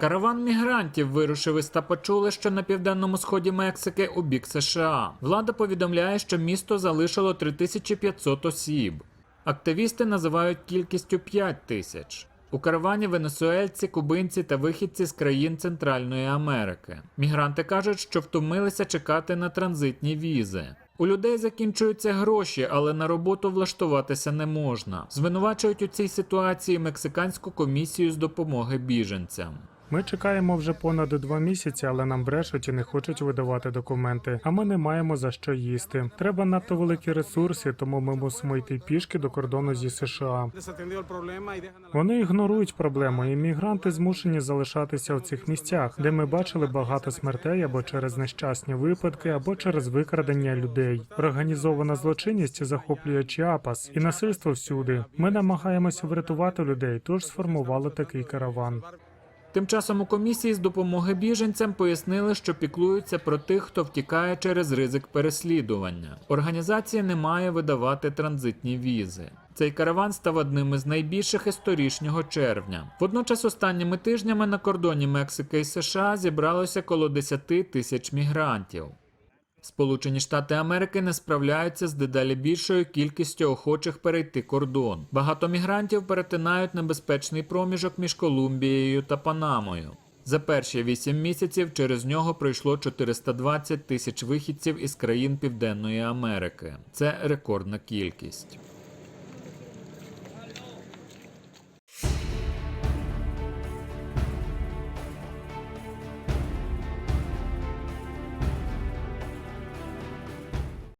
Караван мігрантів вирушив із Тапачули, що на південному сході Мексики, у бік США. Влада повідомляє, що місто залишило 3500 осіб. Активісти називають кількістю 5 тисяч. У каравані венесуельці, кубинці та вихідці з країн Центральної Америки. Мігранти кажуть, що втомилися чекати на транзитні візи. У людей закінчуються гроші, але на роботу влаштуватися не можна. Звинувачують у цій ситуації мексиканську комісію з допомоги біженцям. Ми чекаємо вже понад два місяці, але нам брешуть і не хочуть видавати документи. А ми не маємо за що їсти. Треба надто великі ресурси, тому ми мусимо йти пішки до кордону зі США. Вони ігнорують проблему, і мігранти змушені залишатися у цих місцях, де ми бачили багато смертей або через нещасні випадки, або через викрадення людей. Організована злочинність захоплює Чіапас і насильство всюди. Ми намагаємося врятувати людей, тож сформували такий караван. Тим часом у комісії з допомоги біженцям пояснили, що піклуються про тих, хто втікає через ризик переслідування. Організація не має видавати транзитні візи. Цей караван став одним із найбільших із торішнього червня. Водночас останніми тижнями на кордоні Мексики і США зібралося коло 10 тисяч мігрантів. Сполучені Штати Америки не справляються з дедалі більшою кількістю охочих перейти кордон. Багато мігрантів перетинають небезпечний проміжок між Колумбією та Панамою. За перші вісім місяців через нього пройшло 420 тисяч вихідців із країн Південної Америки. Це рекордна кількість.